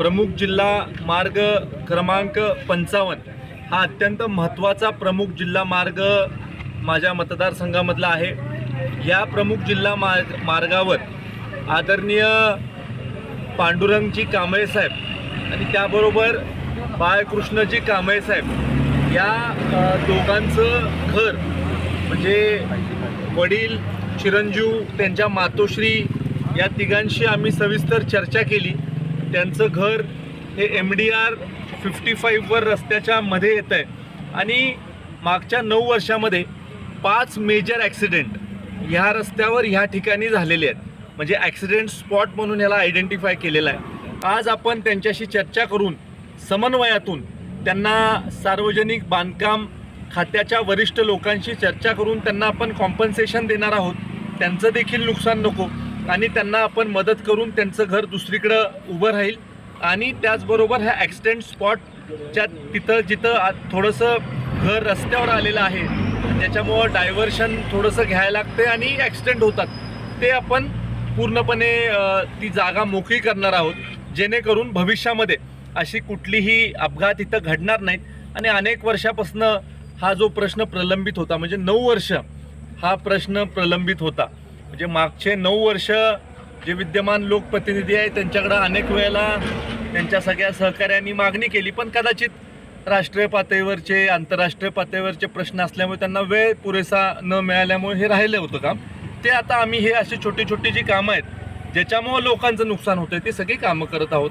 प्रमुख जिल्हा मार्ग क्रमांक पंचावन्न हा अत्यंत महत्त्वाचा प्रमुख जिल्हा मार्ग माझ्या मतदारसंघामधला आहे. या प्रमुख जिल्हा मार्ग मार्गावर आदरणीय पांडुरंगजी कांबळेसाहेब आणि त्याबरोबर बाळकृष्णजी कांबळेसाहेब या दोघांचं घर म्हणजे वडील चिरंजीव त्यांच्या मातोश्री या तिघांशी आम्ही सविस्तर चर्चा केली. त्यांचं घर हे एम डी आर फिफ्टी फाईव्हवर रस्त्याच्या मध्ये येतं आहे. आणि मागच्या नऊ वर्षामध्ये पाच मेजर ॲक्सिडेंट ह्या रस्त्यावर ह्या ठिकाणी झालेले आहेत. म्हणजे ॲक्सिडेंट स्पॉट म्हणून याला आयडेंटिफाय केलेला आहे. आज आपण त्यांच्याशी चर्चा करून समन्वयातून त्यांना सार्वजनिक बांधकाम खात्याच्या वरिष्ठ लोकांशी चर्चा करून त्यांना आपण कॉम्पन्सेशन देणार आहोत. त्यांचं देखील नुकसान नको. आणि त्यांना आपण मदत करून त्यांचं घर दुसरीकडं उभं राहील. आणि त्याचबरोबर ह्या ॲक्सिडेंट स्पॉटच्या तिथं जिथं थोडंसं घर रस्त्यावर आलेलं आहे त्याच्यामुळं डायव्हर्शन थोडंसं घ्यायला लागते आणि ॲक्सिडेंट होतात. ते आपण पूर्णपणे ती जागा मोकळी करणार आहोत जेणेकरून भविष्यामध्ये अशी कुठलीही अपघात इथं घडणार नाहीत. आणि अनेक वर्षापासून हा जो प्रश्न प्रलंबित होता म्हणजे नऊ वर्ष हा प्रश्न प्रलंबित होता. म्हणजे मागचे नऊ वर्ष जे विद्यमान लोकप्रतिनिधी आहे त्यांच्याकडं अनेक वेळेला त्यांच्या सगळ्या सहकार्यांनी मागणी केली. पण कदाचित राष्ट्रीय पातळीवरचे आंतरराष्ट्रीय पातळीवरचे प्रश्न असल्यामुळे त्यांना वेळ पुरेसा न मिळाल्यामुळे हे राहिलं होतं काम. ते आता आम्ही हे अशी छोटी छोटी जी कामं आहेत ज्याच्यामुळं लोकांचं नुकसान होतं ते सगळी कामं करत आहोत.